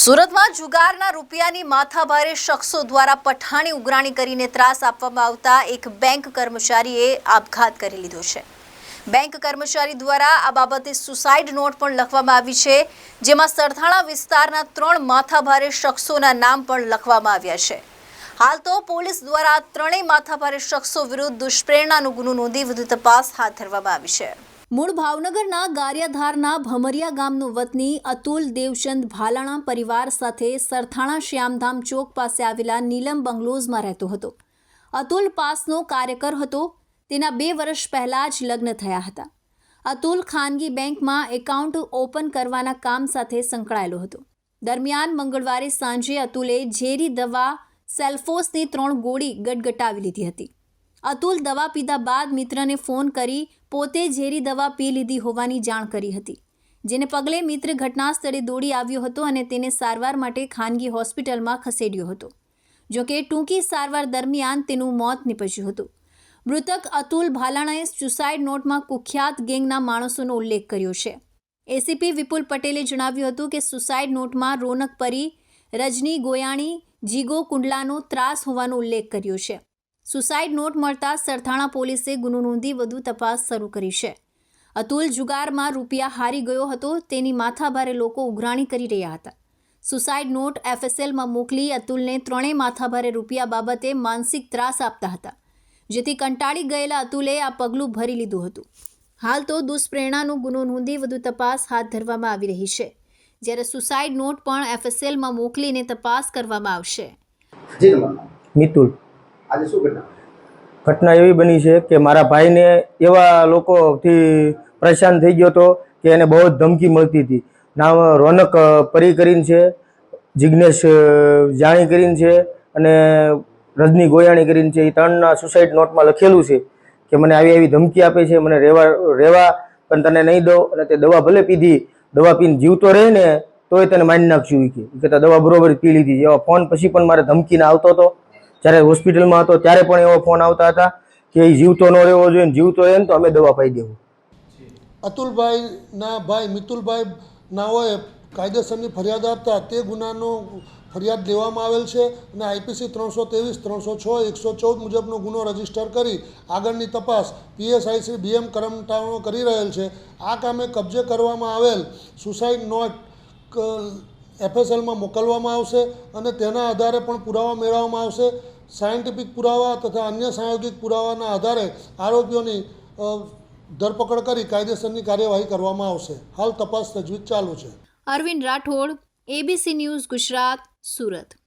સુરતમાં જુગારના રૂપિયાની માથાભારે શખ્સો દ્વારા પઠાણી ઉઘરાણી કરીને ત્રાસ આપવામાં આવતા એક બેંક કર્મચારીએ આપઘાત કરી લીધો છે. બેંક કર્મચારી દ્વારા આ બાબતે સુસાઇડ નોટ પણ લખવામાં આવી છે, જેમાં સરથાણા વિસ્તારના ત્રણ માથાભારે શખ્સોના નામ પણ લખવામાં આવ્યા છે. હાલ તો પોલીસ દ્વારા ત્રણેય માથાભારે શખ્સો વિરુદ્ધ દુષ્પ્રેરણાનો ગુનો નોંધી વધુ તપાસ હાથ ધરવામાં આવી છે. મૂળ ભાવનગરના ગારિયાધારના ભમરિયા ગામનું વતની અતુલ દેવચંદ ભાલાણા પરિવાર સાથે સરથાણા શ્યામધામ ચોક પાસે આવેલા નીલમ બંગલોઝમાં રહેતો હતો. અતુલ પાસનો કાર્યકર હતો. તેના બે વર્ષ પહેલાં જ લગ્ન થયા હતા. અતુલ ખાનગી બેંકમાં એકાઉન્ટ ઓપન કરવાના કામ સાથે સંકળાયેલો હતો. દરમિયાન મંગળવારે સાંજે અતુલે ઝેરી દવા સેલ્ફોસની ત્રણ ગોળી ગટગટાવી લીધી હતી. અતુલ દવા પીધા બાદ મિત્રને ફોન કરી પોતે ઝેરી દવા પી લીધી હોવાની જાણ કરી હતી, જેને પગલે મિત્ર ઘટના સ્થળે દોડી આવ્યો હતો અને તેને સારવાર માટે ખાનગી હોસ્પિટલમાં ખસેડ્યો હતો. જોકે ટૂંકી સારવાર દરમિયાન તેનું મોત નીપજ્યું હતું. મૃતક અતુલ ભાલાણાએ સુસાઇડ નોટમાં કુખ્યાત ગેંગના માણસોનો ઉલ્લેખ કર્યો છે. એસીપી વિપુલ પટેલે જણાવ્યું હતું કે સુસાઇડ નોટમાં રોનક પરી, રજની ગોયાણી, જીગો કુંડલાનો ત્રાસ હોવાનો ઉલ્લેખ કર્યો છે. સુસાઇડ નોટ મળતા સરથાણા પોલીસે ગુનો નોંધી વધુ તપાસ શરૂ કરી છે. અતુલ જુગારમાં રૂપિયા હારી ગયો હતો તેની માથાભારે લોકો ઉઘરાણી કરી રહ્યા હતા. સુસાઇડ નોટ એફએસએલમાં મોકલી અતુલને ત્રણેય માથાભારે રૂપિયા બાબતે માનસિક ત્રાસ આપતા હતા જેથી કંટાળી ગયેલા અતુલે આ પગલું ભરી લીધું હતું. હાલ તો દુષ્પ્રેરણાનો ગુનો નોંધી વધુ તપાસ હાથ ધરવામાં આવી રહી છે જ્યારે સુસાઇડ નોટ પણ એફએસએલમાં મોકલીને તપાસ કરવામાં આવશે. મિતુલ. આજે શું ઘટના? ઘટના એવી બની છે કે મારા ભાઈને એવા લોકોથી પરેશાન થઈ ગયો હતો કે એને બહુ જ ધમકી મળતી હતી. નામ રોનક પરી કરીને છે જિજ્ઞેશ જાણી કરીને છે અને રજની ગોયાણી કરીને છે. એ ત્રણના સુસાઇડ નોટમાં લખેલું છે કે મને આવી આવી ધમકી આપે છે, મને રહેવા રહેવા પણ તને નહીં દઉં અને તે દવા ભલે પીધી, દવા પીને જીવતો રહે ને તોય તને મારી નાખશું કે. દવા બરોબર પી લીધી. એવા ફોન પછી પણ મારે ધમકીને આવતો હતો. જ્યારે હોસ્પિટલમાં હતો ત્યારે પણ એવો ફોન આવતા હતા કે એ જીવતો ન રહેવો જોઈએ જીવતો રહે ને તો અમે દવા પાઈ દેવું. અતુલભાઈના ભાઈ મિતુલભાઈ નાઓએ કાયદેસરની ફરિયાદ આપતા તે ગુનાનો ફરિયાદ લેવામાં આવેલ છે અને આઈપીસી ત્રણસો ત્રેવીસ, ત્રણસો છ, એકસો ચૌદ મુજબનો ગુનો રજિસ્ટર કરી આગળની તપાસ પીએસઆઈ શ્રી બીએમ કરમટાણો કરી રહેલ છે. આ કામે કબજે કરવામાં આવેલ સુસાઇડ નોટ એફએસએલમાં મોકલવામાં આવશે અને તેના આધારે પણ પુરાવા મેળવવામાં આવશે. સાયન્ટિફિક પુરાવા તથા અન્ય સાયોગિક પુરાવાના આધારે આરોપીઓની ધરપકડ કરી કાયદેસરની કાર્યવાહી કરવામાં આવશે. હાલ તપાસ તજવીજ ચાલુ છે. Arvind Rathod, ABC news Gujarat, Surat.